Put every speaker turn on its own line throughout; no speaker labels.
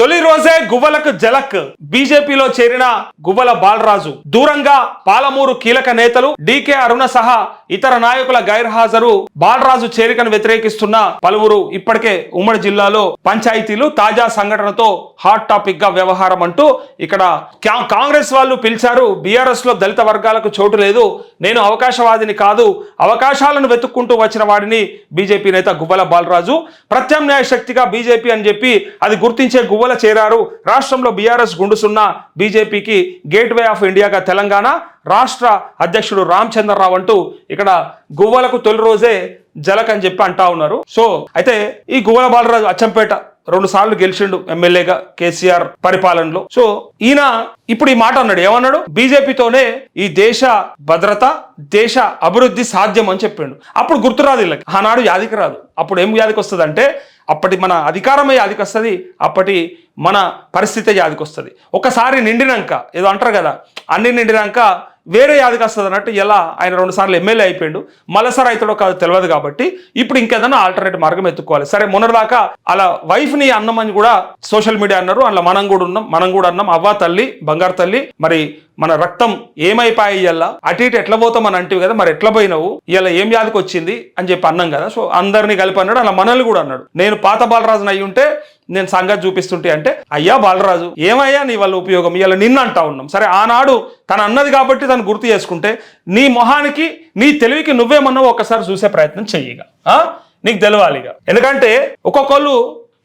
తొలి రోజే గువ్వలకు జలక్. బీజేపీలో చేరిన గువ్వల బాలరాజు. దూరంగా పాలమూరు కీలక నేతలు డీకే అరుణ సహా ఇతర నాయకుల గైర్హాజరు బాలరాజు చేరికను వ్యతిరేకిస్తున్న పలువురు ఇప్పటికే ఉమ్మడి జిల్లాలో పంచాయతీలు తాజా సంఘటనతో హాట్ టాపిక్గా వ్యవహారం అంటూ ఇక్కడ కాంగ్రెస్ వాళ్ళు పిలిచారు. బీఆర్ఎస్లో దళిత వర్గాలకు చోటు లేదు. నేను అవకాశవాదిని కాదు. అవకాశాలను వెతుక్కుంటూ వచ్చిన వాడిని బీజేపీ నేత గువ్వల బాలరాజు. ప్రత్యామ్నాయ శక్తిగా బీజేపీ అని చెప్పి అది గుర్తించే గువ్వల చేరారు. రాష్ట్రంలో బీఆర్ఎస్ గుండుసున్న బీజేపీకి గేట్ వే ఆఫ్ ఇండియాగా తెలంగాణ రాష్ట్ర అధ్యక్షుడు రామచంద్రరావు అంటూ ఇక్కడ గువ్వలకు తొలి రోజే జలక్ అని చెప్పి అంటా ఉన్నారు. సో అయితే ఈ గువ్వల బాలరాజు అచ్చంపేట రెండు సార్లు గెలిచిండు ఎమ్మెల్యేగా కేసీఆర్ పరిపాలనలో. సో ఈయన ఇప్పుడు ఈ మాట అన్నాడు. ఏమన్నాడు? బీజేపీతోనే ఈ దేశ భద్రత దేశ అభివృద్ధి సాధ్యం అని చెప్పిండు. అప్పుడు గుర్తురాదు వీళ్ళకి. ఆనాడు యాదికి రాదు. అప్పుడు ఏం యాదికి వస్తుంది అంటే అప్పటి మన అధికారమే యాదికి వస్తుంది అప్పటి మన పరిస్థితే యాదికి వస్తుంది ఒకసారి నిండినాక ఏదో అంటారు కదా అన్ని నిండినాక వేరే యాదికి వస్తుంది అన్నట్టు ఎలా ఆయన రెండు సార్లు ఎమ్మెల్యే అయిపోయాడు. మళ్ళీసారి అవుతాడో కాదు తెలియదు కాబట్టి ఇప్పుడు ఇంకేదైనా ఆల్టర్నేట్ మార్గం ఎత్తుకోవాలి. సరే మొన్నటిదాకా అలా వైఫ్ని అన్నమని కూడా సోషల్ మీడియా అన్నారు. అందులో మనం కూడా ఉన్నాం మనం కూడా అన్నాం. అవ్వ తల్లి బంగారు తల్లి మరి మన రక్తం ఏమైపోయి ఇలా అటు ఇటు ఎట్లా పోతాం అని అంటివి కదా మరి ఎట్లా పోయినావు? ఇలా ఏం వ్యాధికి వచ్చింది అని చెప్పి అన్నాం కదా. సో అందరినీ కలిపి అన్నాడు అలా మనల్ని కూడా అన్నాడు. నేను పాత బాలరాజుని అయ్యి ఉంటే నేను సంగతి చూపిస్తుంటే అంటే అయ్యా బాలరాజు ఏమయ్యా నీ వల్ల ఉపయోగం? ఇవాళ నిన్న అంటా ఉన్నాం. సరే ఆనాడు తను అన్నది కాబట్టి తను గుర్తు చేసుకుంటే నీ మొహానికి నీ తెలివికి నువ్వేమన్నావు ఒక్కసారి చూసే ప్రయత్నం చెయ్యిగా. నీకు తెలవాలిగా. ఎందుకంటే ఒక్కొక్కళ్ళు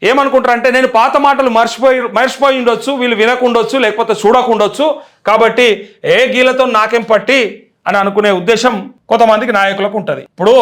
ఏమనుకుంటారంటే నేను పాత మాటలు మర్చిపోయి మర్చిపోయి ఉండొచ్చు వీళ్ళు వినకుండొచ్చు లేకపోతే చూడకుండొచ్చు కాబట్టి ఏ గీలతో నాకేం పట్టి అని అనుకునే ఉద్దేశం కొంతమందికి నాయకులకు ఉంటుంది. ఇప్పుడు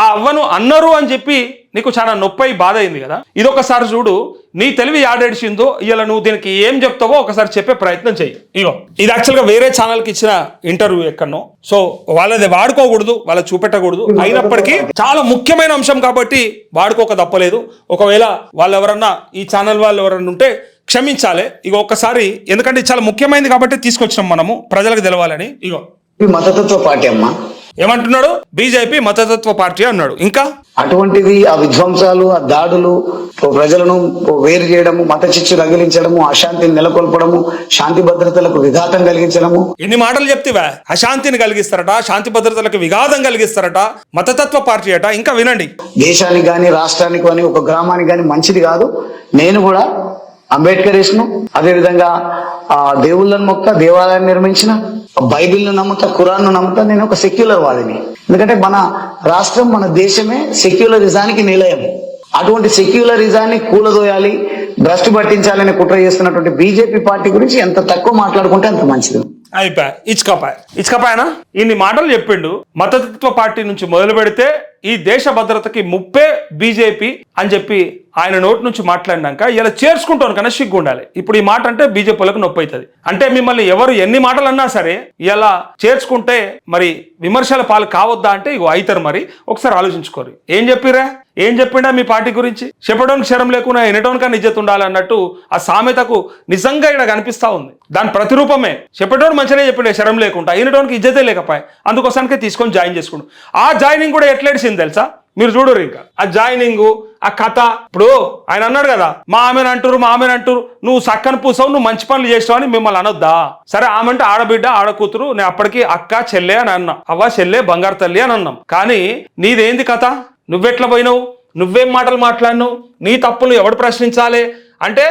ఆ అవ్వను అన్నారు అని చెప్పి నీకు చాలా నొప్పై బాధ అయింది కదా. ఇది ఒకసారి చూడు నీ తెలివి యాడేడిచిందో ఇలా నువ్వు దీనికి ఏం చెప్తావో ఒకసారి చెప్పే ప్రయత్నం చెయ్యి. ఇగో ఇది యాక్చువల్గా వేరే ఛానల్కి ఇచ్చిన ఇంటర్వ్యూ ఎక్కడనో. సో వాళ్ళది వాడుకోకూడదు వాళ్ళ చూపెట్టకూడదు. అయినప్పటికీ చాలా ముఖ్యమైన అంశం కాబట్టి వాడుకోక తప్పలేదు. ఒకవేళ వాళ్ళు ఎవరన్నా ఈ ఛానల్ వాళ్ళు ఎవరన్నా ఉంటే క్షమించాలి. ఇగో ఒక్కసారి ఎందుకంటే ఇది చాలా ముఖ్యమైనది కాబట్టి తీసుకొచ్చినాం మనము ప్రజలకు తెలవాలని. ఇగో.
మతతత్వ పార్టీ అమ్మా.
ఏమంటున్నాడు? బీజేపీ మతతత్వ పార్టీ అన్నాడు. ఇంకా?
అటువంటిది ఆ విధ్వంసాలు ఆ దాడులు ప్రజలను వేరు చేయడము మత చిచ్చు రగిలించడము అశాంతిని నెలకొల్పడము శాంతి భద్రతలకు విఘాతం కలిగించడము.
ఎన్ని మాటలు చెప్తివా. అశాంతిని కలిగిస్తారట శాంతి భద్రతలకు విఘాతం కలిగిస్తారట మతతత్వ పార్టీ అట. ఇంకా వినండి.
దేశానికి కానీ రాష్ట్రానికి కానీ ఒక గ్రామానికి కానీ మంచిది కాదు. నేను కూడా అంబేద్కరిస్ను అదేవిధంగా ఆ దేవుళ్ళను మొక్క దేవాలయం నిర్మించిన బైబిల్ను నమ్ముతా ఖురాన్ను నమ్ముతా నేను ఒక సెక్యులర్ వాదిని. ఎందుకంటే మన రాష్ట్రం మన దేశమే సెక్యులరిజానికి నిలయం. అటువంటి సెక్యులరిజాన్ని కూలదోయాలి భ్రష్టు పట్టించాలని కుట్ర చేస్తున్నటువంటి బీజేపీ పార్టీ గురించి ఎంత తక్కువ మాట్లాడుకుంటే అంత మంచిది.
అయిపోయా. ఇచ్చుకపాయ. ఇచ్చుకపాయనా? ఇన్ని మాటలు చెప్పిండు. మతతత్వ పార్టీ నుంచి మొదలు పెడితే ఈ దేశ భద్రతకి ముప్పే బీజేపీ అని చెప్పి ఆయన నోటి నుంచి మాట్లాడినాక ఇలా చేర్చుకుంటాను కన్నా సిగ్గు ఉండాలి. ఇప్పుడు ఈ మాట అంటే బీజేపీలకు నొప్పి అవుతుంది. అంటే మిమ్మల్ని ఎవరు ఎన్ని మాటలు అన్నా సరే ఇలా చేర్చుకుంటే మరి విమర్శల పాలు కావద్దా అంటే ఇగో అవుతారు మరి. ఒకసారి ఆలోచించుకోరు. ఏం చెప్పిరా ఏం చెప్పిండా మీ పార్టీ గురించి? చెప్పడానికి క్షరం లేకుండా వినటోనికా నిజత ఉండాలి అన్నట్టు ఆ సామెతకు నిజంగా ఇక్కడ కనిపిస్తా ఉంది. దాని ప్రతిరూపమే. చెప్పేటోడు మంచిగా చెప్పిండే శరం లేకుండా. వినటోనికి ఇజ్జతే లేకపోయి. అందుకోసానికే తీసుకొని జాయిన్ చేసుకుండు. ఆ జాయినింగ్ కూడా ఎట్లా ఏడిసింది తెలుసా? మీరు చూడరు ఇంకా. ఆ జాయినింగ్ ఆ కథ. ఇప్పుడు ఆయన అన్నాడు కదా మా ఆమెను అంటారు మా ఆమెను అంటారు నువ్వు సక్కని పూసావు నువ్వు మంచి పనులు చేసావు అని మిమ్మల్ని అనొద్దా? సరే ఆమె అంటే ఆడబిడ్డ ఆడకూతురు నేను అప్పటికి అక్క చెల్లె అని అన్నా. అవ్వ చెల్లె బంగారు తల్లి అని అన్నాం. కానీ నీదేంది కథ? నువ్వెట్లా పోయినావు? నువ్వేం మాటలు మాట్లాడినావు? నీ తప్పులు ఎవడు ప్రశ్నించాలి? అంటే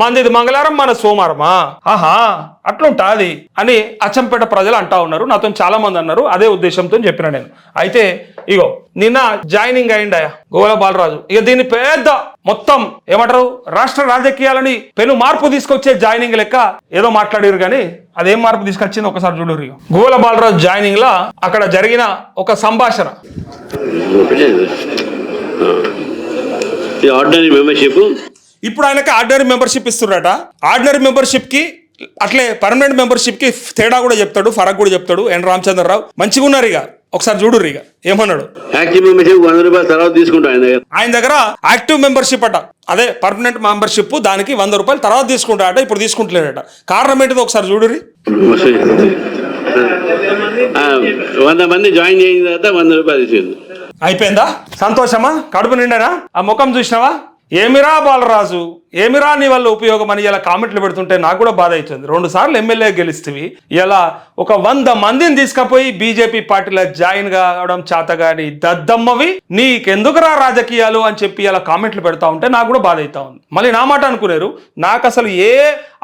మంది ఇది మంగళవారం మన సోమవారమా? ఆహా అట్లుంటాది అని అచ్చంపేట ప్రజలు అంటా ఉన్నారు. నాతో చాలా మంది అన్నారు. అదే ఉద్దేశంతో చెప్పిన నేను. అయితే ఇగో నిన్న జాయినింగ్ అయిండయా గోల బాలరాజు. ఇక దీన్ని పెద్ద మొత్తం ఏమంటారు? రాష్ట్ర రాజకీయాలని పెను మార్పు తీసుకొచ్చే జాయినింగ్ లెక్క ఏదో మాట్లాడారు కానీ అదేం మార్పు తీసుకొచ్చింది ఒకసారి చూడరు ఇక గోల బాలరాజు జాయినింగ్ లా అక్కడ జరిగిన ఒక సంభాషణ.
ఈ ఆర్డినరీ మెంబర్షిప్
ఇప్పుడు ఆయనకి ఆర్డినరీ మెంబర్షిప్ ఇస్తున్నారట. ఆర్డినరీ మెంబర్షిప్కి అట్లే పర్మనెంట్ మెంబర్షిప్కి తేడా కూడా చెప్తాడు ఫరక్ కూడా చెప్తాడు ఎన్ రామచంద్రరావు. మంచిగా ఉన్నారు ఇక. ఒకసారి చూడు ఇక. ఏమన్నాడు?
ఆయన దగ్గర.
యాక్టివ్ మెంబర్షిప్ అట. అదే పర్మనెంట్ మెంబర్షిప్ దానికి వంద రూపాయలు తర్వాత తీసుకుంటాడట ఇప్పుడు తీసుకుంటలేడట. కారణం ఏంటిదో ఒకసారి చూడురి
ఆ, వంద మంది జాయిన్ చేసిన తర్వాత వంద రూపాయలు
అయిపోయిందా? సంతోషమా? కడుపు నిండానా? ఆ ముఖం చూసినావా? ఏమిరా బాలరాజు? ఏమిరా నీ వల్ల ఉపయోగం అని ఇలా కామెంట్లు పెడుతుంటే నాకు కూడా బాధ అవుతుంది రెండు సార్లు ఎమ్మెల్యే గెలిస్తేవి ఇలా ఒక వంద మందిని తీసుకుపోయి బీజేపీ పార్టీలో జాయిన్ కావడం చేతగాని దద్దమ్మవి నీకెందుకురా రాజకీయాలు అని చెప్పి ఇలా కామెంట్లు పెడతా ఉంటే నాకు కూడా బాధ అవుతా ఉంది. మళ్ళీ నా మాట అనుకున్నారు నాకు అసలు ఏ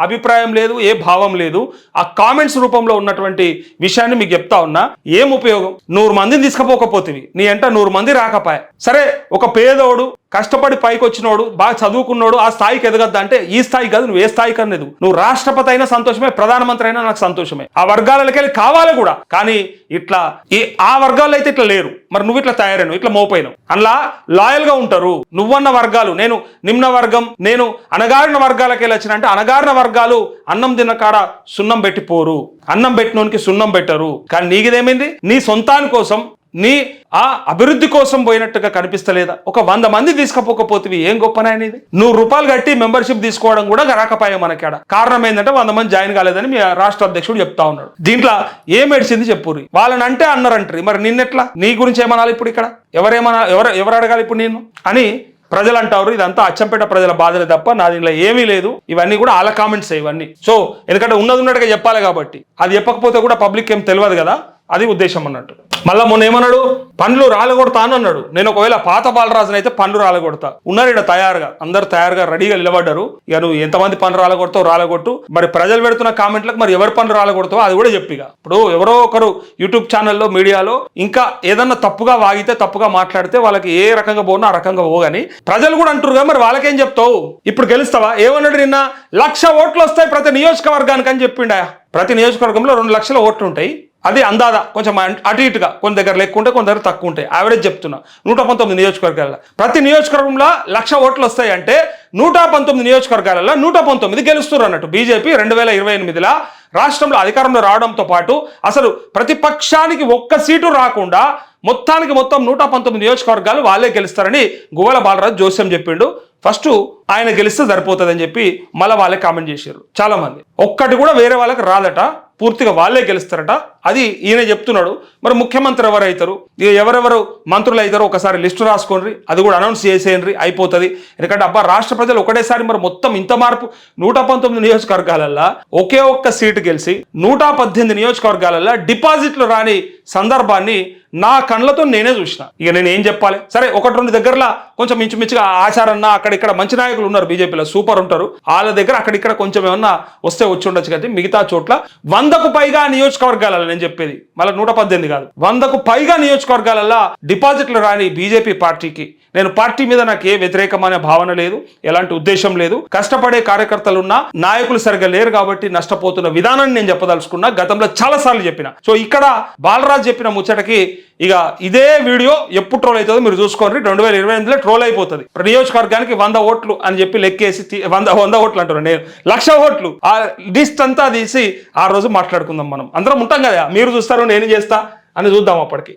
అభిప్రాయం లేదు ఏ భావం లేదు. ఆ కామెంట్స్ రూపంలో ఉన్నటువంటి విషయాన్ని మీకు చెప్తా ఉన్నా ఏం ఉపయోగం? నూరు మందిని తీసుకపోకపోతేవి. నీ ఎంట నూరు మంది రాకపాయ. సరే ఒక పేదోడు కష్టపడి పైకి వచ్చినోడు బాగా చదువుకున్నోడు ఆ స్థాయికి ఎదగద్దా అంటే ఈ స్థాయి కాదు నువ్వు ఏ స్థాయికి అనేది. నువ్వు రాష్ట్రపతి అయినా సంతోషమే ప్రధానమంత్రి అయినా నాకు సంతోషమే. ఆ వర్గాలకి వెళ్ళి కావాలి కూడా. కానీ ఇట్లా ఈ ఆ వర్గాల్లో అయితే ఇట్లా లేరు. మరి నువ్వు ఇట్లా తయారైనవు ఇట్లా మోపోయినావు అందులో లాయల్గా ఉంటారు. నువ్వన్న వర్గాలు నేను నిమ్న వర్గం నేను అణగారిన వర్గాలకి వెళ్ళి వచ్చిన అంటే అణగారిన వర్గాలు అన్నం తిన్న కాడ సున్నం పెట్టిపోరు. అన్నం పెట్టినోనికి సున్నం పెట్టరు. కానీ నీకిదేమైంది? నీ సొంతాని కోసం నీ ఆ అభివృద్ధి కోసం పోయినట్టుగా కనిపిస్తలేదా? ఒక వంద మంది తీసుకపోకపోతే ఏం గొప్పనైనా ఇది? నూరు రూపాయలు కట్టి మెంబర్షిప్ తీసుకోవడం కూడా రాకపోయా మనకాడ. కారణం ఏంటంటే వంద మంది జాయిన్ కాలేదని మీ రాష్ట్ర అధ్యక్షుడు చెప్తా ఉన్నాడు. దీంట్లో ఏం ఏడిచింది చెప్పుర్రి? వాళ్ళని అంటే అన్నారంటారు. మరి నిన్నెట్లా? నీ గురించి ఏమనాలి ఇప్పుడు ఇక్కడ? ఎవరేమన్నా ఎవరు ఎవరు అడగాలి ఇప్పుడు నేను అని ప్రజలు అంటారు ఇదంతా అచ్చంపేట ప్రజల బాధలే తప్ప నా దీనిలో ఏమీ లేదు. ఇవన్నీ కూడా వాళ్ళ కామెంట్స్ ఇవన్నీ. సో ఎందుకంటే ఉన్నది ఉన్నట్టుగా చెప్పాలి కాబట్టి. అది చెప్పకపోతే కూడా పబ్లిక్ ఏం తెలియదు కదా. అది ఉద్దేశం అన్నట్టు. మళ్ళా మొన్న ఏమన్నాడు? పండ్లు రాలగొడతా అని అన్నాడు. నేను ఒకవేళ పాత బాలరాజుని అయితే పండ్లు రాలగొడతా. ఉన్నారు ఇక్కడ తయారుగా. అందరు తయారుగా రెడీగా నిలబడ్డారు. ఇక నువ్వు ఎంతమంది పనులు రాలగొడతావు రాలగొట్టు. మరి ప్రజలు పెడుతున్న కామెంట్లకు మరి ఎవరి పనులు రాలగొడతావో అది కూడా చెప్పిగా ఇప్పుడు ఎవరో ఒకరు యూట్యూబ్ ఛానల్లో మీడియాలో ఇంకా ఏదన్నా తప్పుగా వాగితే తప్పుగా మాట్లాడితే వాళ్ళకి ఏ రకంగా పోనో ఆ రకంగా పోగాని ప్రజలు కూడా అంటారు కదా మరి వాళ్ళకేం చెప్తావు? ఇప్పుడు గెలుస్తావా? ఏమన్నాడు నిన్న? లక్ష ఓట్లు వస్తాయి ప్రతి నియోజకవర్గానికి అని చెప్పిండా? ప్రతి నియోజకవర్గంలో రెండు లక్షల ఓట్లు ఉంటాయి. అది అందాదా? కొంచెం అటు ఇటుగా. కొన్ని దగ్గర లెక్క ఉంటే కొన్ని దగ్గర తక్కువ ఉంటాయి. యావరేజ్ చెప్తున్నా. నూట పంతొమ్మిది నియోజకవర్గాల ప్రతి నియోజకవర్గంలో లక్ష ఓట్లు వస్తాయి అంటే నూట పంతొమ్మిది నియోజకవర్గాలలో నూట పంతొమ్మిది గెలుస్తున్నారు అన్నట్టు. బీజేపీ రెండు వేల ఇరవై ఎనిమిదిలో రాష్ట్రంలో అధికారంలో రావడంతో పాటు అసలు ప్రతిపక్షానికి ఒక్క సీటు రాకుండా మొత్తానికి మొత్తం నూట పంతొమ్మిది నియోజకవర్గాలు వాళ్ళే గెలుస్తారని గువ్వల బాలరాజు జోస్యం చెప్పిండు. ఫస్ట్ ఆయన గెలిస్తే సరిపోతుందని చెప్పి మళ్ళీ వాళ్ళే కామెంట్ చేశారు. చాలా మంది ఒక్కటి కూడా వేరే వాళ్ళకి రాదట. పూర్తిగా వాళ్ళే గెలుస్తారట. అది ఈయన చెప్తున్నాడు. మరి ముఖ్యమంత్రి ఎవరైతారు? ఇక ఎవరెవరు మంత్రులు అవుతారో ఒకసారి లిస్టు రాసుకోండి. అది కూడా అనౌన్స్ చేసేయండి. అయిపోతుంది. ఎందుకంటే అబ్బా రాష్ట్ర ప్రజలు ఒకటేసారి మరి మొత్తం ఇంత మార్పు నూట పంతొమ్మిది నియోజకవర్గాలల్లో ఒకే ఒక్క సీటు గెలిచి నూట పద్దెనిమిది నియోజకవర్గాలల్లో డిపాజిట్లు రాని సందర్భాన్ని నా కళ్ళతో నేనే చూసిన. ఇక నేను ఏం చెప్పాలి? సరే ఒకటి రెండు దగ్గరలో కొంచెం మించుమించుగా ఆచారన్న అక్కడిక్కడ మంచి నాయకులు ఉన్నారు బీజేపీలో సూపర్ ఉంటారు. వాళ్ళ దగ్గర అక్కడిక్కడ కొంచెం ఏమన్నా వస్తే వచ్చి ఉండొచ్చు. కానీ మిగతా చోట్ల వందకు పైగా నియోజకవర్గాలలో నేను చెప్పేది. మళ్ళీ నూట పద్దెనిమిది కాదు. వందకు పైగా నియోజకవర్గాలల్లో డిపాజిట్లు రాని బీజేపీ పార్టీకి నేను పార్టీ మీద నాకు ఏ వ్యతిరేకమైన భావన లేదు ఎలాంటి ఉద్దేశం లేదు. కష్టపడే కార్యకర్తలు ఉన్నా నాయకులు సరిగా లేరు కాబట్టి నష్టపోతున్న విధానాన్ని నేను చెప్పదలుచుకున్నా గతంలో చాలా సార్లు చెప్పిన. సో ఇక్కడ బాలరాజ్ చెప్పిన ముచ్చటకి ఇక ఇదే వీడియో ఎప్పుడు ట్రోల్ అవుతుందో మీరు చూసుకోండి. రెండు వేల ఇరవై ఎనిమిదిలో ట్రోల్ అయిపోతుంది. నియోజకవర్గానికి వంద ఓట్లు అని చెప్పి లెక్కేసి వంద వంద ఓట్లు అంటున్నాను నేను లక్ష ఓట్లు. ఆ లిస్ట్ అంతా తీసి ఆ రోజు మాట్లాడుకుందాం మనం. అందరం ఉంటాం కదా మీరు చూస్తారు నేను చేస్తా అని చూద్దాం అప్పటికి.